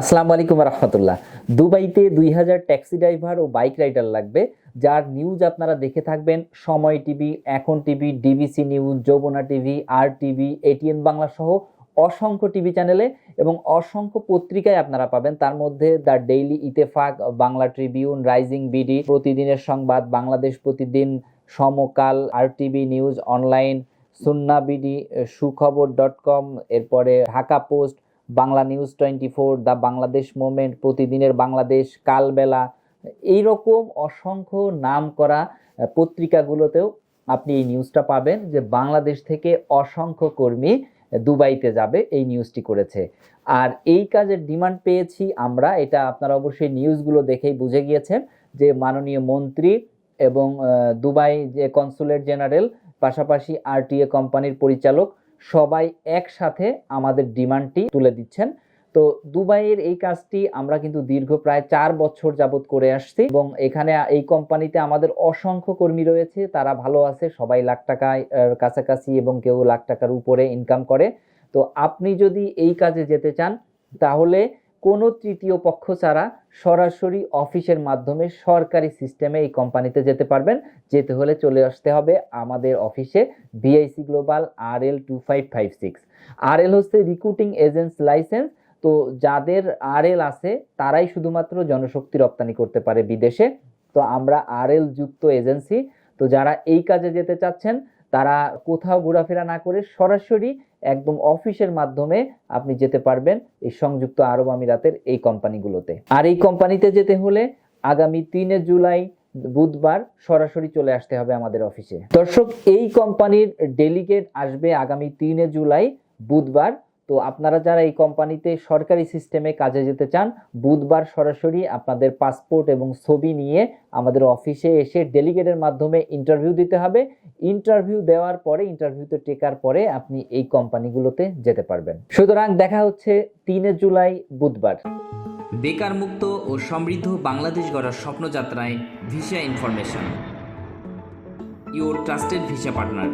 আসসালামু আলাইকুম রহমতুল্লাহ। দুবাইতে দুই হাজার ট্যাক্সি ড্রাইভার ও বাইক রাইডার লাগবে, যার নিউজ আপনারা দেখে থাকবেন। Somoy TV, Ekhon TV, DBC news যৌবনা TV, R TV, ATN Bangla সহ অসংখ্য টিভি চ্যানেলে এবং অসংখ্য পত্রিকায় আপনারা পাবেন। তার মধ্যে the daily Ittefaq Bangla tribune, rising BD, প্রতিদিনের সংবাদ, Bangladesh Pratidin, Samakal, R TV news, online, সুন্না বিডি, সুখবর ডট কম, এরপরে Dhaka post Bangla news twenty four, the Bangladesh movement, প্রতিদিনের বাংলাদেশ, কালবেলা, এইরকম অসংখ্য নাম করা পত্রিকাগুলোতেও আপনি এই নিউজটা পাবেন যে বাংলাদেশ থেকে অসংখ্য কর্মী দুবাইতে যাবে এই নিউজটি করেছে। আর এই কাজের ডিমান্ড পেয়েছি আমরা, এটা আপনারা অবশ্যই নিউজগুলো দেখেই বুঝে গিয়েছেন যে মাননীয় মন্ত্রী এবং দুবাই যে কনসুলেট জেনারেল, পাশাপাশি আরটিএ কোম্পানির পরিচালক সবাই একসাথে আমাদের ডিমান্ডটি তুলে দিচ্ছেন। তো দুবাইয়ের এই কাজটি আমরা কিন্তু দীর্ঘ প্রায় চার বছর যাবৎ করে আসছি এবং এখানে এই কোম্পানিতে আমাদের অসংখ্য কর্মী রয়েছে, তারা ভালো আছে, সবাই লাখ টাকায় কাছাকাছি এবং কেউ লাখ টাকার উপরে ইনকাম করে। তো আপনি যদি এই কাজে যেতে চান, তাহলে কোনো তৃতীয় পক্ষ ছাড়া সরাসরি অফিসের মাধ্যমে সরকারি সিস্টেমে এই কোম্পানিতে যেতে পারবেন। যেতে হলে চলে আসতে হবে আমাদের অফিসে BIC global R L two five five six R L হচ্ছে রিক্রুটিং এজেন্টস লাইসেন্স তো যাদের আর এল আছে, তারাই শুধুমাত্র জনশক্তি রপ্তানি করতে পারে বিদেশে। তো আমরা আর এল যুক্ত এজেন্সি তো যারা এই কাজে যেতে চাচ্ছেন তারা কোথাও ঘোরাফেরা না করে সরাসরি একদম অফিসের মাধ্যমে আপনি যেতে পারবেন এই সংযুক্ত আরব আমিরাতের এই কোম্পানিগুলোতে। আর এই কোম্পানিতে যেতে হলে আগামী তিনে জুলাই বুধবার সরাসরি চলে আসতে হবে আমাদের অফিসে। দর্শক, এই কোম্পানির ডেলিগেট আসবে আগামী তিনে জুলাই বুধবার তো আপনারা যারা এই কোম্পানিতে সরকারি সিস্টেমে কাজে যেতে চান, বুধবার সরাসরি আপনাদের পাসপোর্ট এবং ছবি নিয়ে আমাদের অফিসে এসে ডেলিগেটের মাধ্যমে ইন্টারভিউ দিতে হবে। ইন্টারভিউ দেওয়ার পরে, ইন্টারভিউতে টেকার পরে আপনি এই কোম্পানিগুলোতে যেতে পারবেন। সুতরাং দেখা হচ্ছে তিনে জুলাই, বুধবার। বেকার মুক্ত ও সমৃদ্ধ বাংলাদেশ গড়ার স্বপ্নযাত্রায় visa information. Your trusted visa partner.